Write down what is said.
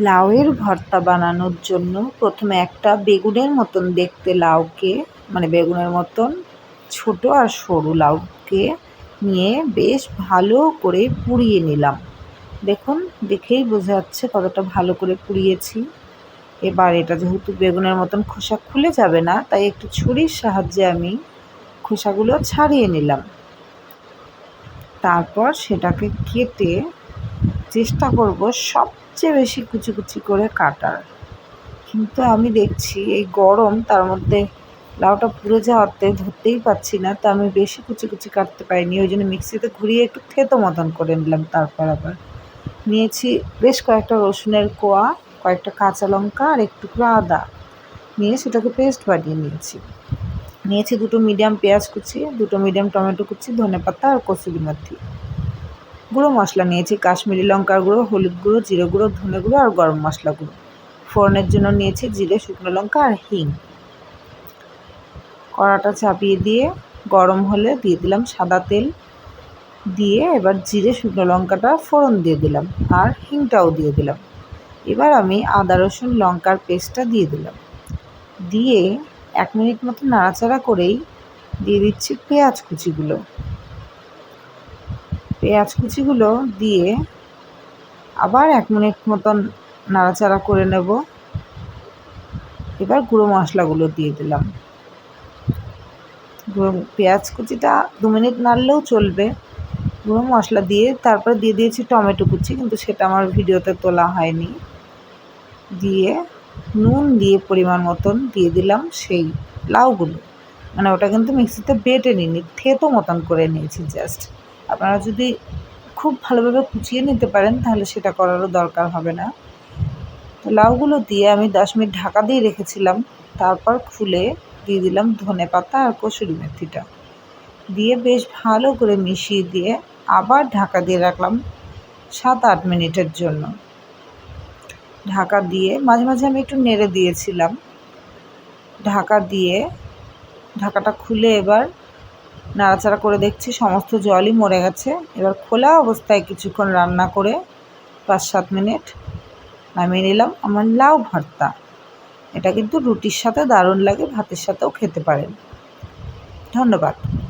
লাউয়ের ভর্তা বানানোর জন্য প্রথমে একটা বেগুনের মতন দেখতে লাউকে মানে বেগুনের মতন ছোট আর সরু লাউকে নিয়ে বেশ ভালো করে পুড়িয়ে নিলাম। দেখুন, দেখেই বোঝা যাচ্ছে কতটা ভালো করে পুড়িয়েছি। এবার এটা যেহেতু বেগুনের মতন খোসা খুলে যাবে না, তাই একটু ছুরির সাহায্যে আমি খোসাগুলো ছাড়িয়ে নিলাম। তারপর সেটাকে কেটে চেষ্টা করব সবচেয়ে বেশি কুচি কুচি করে কাটার। কিন্তু আমি দেখছি এই গরম, তার মধ্যে লাউটা পুড়ে যাওয়াতে ধরতেই পাচ্ছি না, তো আমি বেশি কুচি কুচি কাটতে পারিনি। ওই জন্য মিক্সিতে ঘুরিয়ে একটু থেতো মতন করে নিলাম তারপর আবার। নিয়েছি বেশ কয়েকটা রসুনের কোয়া, কয়েকটা কাঁচা লঙ্কা আর একটু আদা। নিয়ে সেটাকে পেস্ট বানিয়ে নিয়েছি। নিয়েছি দুটো মিডিয়াম পেঁয়াজ কুচি, দুটো মিডিয়াম টমেটো কুচি ধনে পাতা আর কসুরি মেথি গুঁড়ো মশলা নিয়েছি। কাশ্মীরি লঙ্কার গুঁড়ো, হলুদ গুঁড়ো, জিরে গুঁড়ো, ধনে গুঁড়ো আর গরম মশলা গুঁড়ো। ফোড়নের জন্য নিয়েছি জিরে, শুকনো লঙ্কা আর হিং। কড়াটা চাপিয়ে দিয়ে গরম হলে দিয়ে দিলাম সাদা তেল। দিয়ে এবার জিরে, শুকনো লঙ্কাটা ফোড়ন দিয়ে দিলাম আর হিংটাও দিয়ে দিলাম। এবার আমি আদা, রসুন, লঙ্কার পেস্টটা দিয়ে দিলাম। দিয়ে এক মিনিট মতো নাড়াচাড়া করেই দিয়ে দিচ্ছি পেঁয়াজ কুচিগুলো। পেঁয়াজ কুচিগুলো দিয়ে আবার এক মিনিট মতন নাড়াচাড়া করে নেব। এবার গুঁড়ো মশলাগুলো দিয়ে দিলাম। গুঁড়ো পেঁয়াজ কুচিটা দু মিনিট নাড়লেও চলবে। গুঁড়ো মশলা দিয়ে তারপর দিয়ে দিয়েছি টমেটো কুচি, কিন্তু সেটা আমার ভিডিওতে তোলা হয়নি। দিয়ে নুন দিয়ে পরিমাণ মতন দিয়ে দিলাম সেই লাউগুলো। মানে ওটা কিন্তু মিক্সিতে বেটে নিইনি, থেতো মতন করে নিয়েছি জাস্ট। আপনারা যদি খুব ভালোভাবে কুচিয়ে নিতে পারেন, তাহলে সেটা করারও দরকার হবে না। তো লাউগুলো দিয়ে আমি দশ মিনিট ঢাকা দিয়ে রেখেছিলাম। তারপর খুলে দিয়ে দিলাম ধনে পাতা আর কসুরি মেথিটা। দিয়ে বেশ ভালো করে মিশিয়ে দিয়ে আবার ঢাকা দিয়ে রাখলাম সাত আট মিনিটের জন্য। ঢাকা দিয়ে মাঝে মাঝে আমি একটু নেড়ে দিয়েছিলাম। ঢাকা দিয়ে, ঢাকাটা খুলে এবার নাড়াচাড়া করে দেখছি, সমস্ত জলই মরে গেছে। এবার খোলা অবস্থায় কিছুক্ষণ রান্না করে পাঁচ সাত মিনিট নামিয়ে নিলাম। আমার লাউ ভর্তা। এটা কিন্তু রুটির সাথে দারুণ লাগে, ভাতের সাথেও খেতে পারেন। ধন্যবাদ।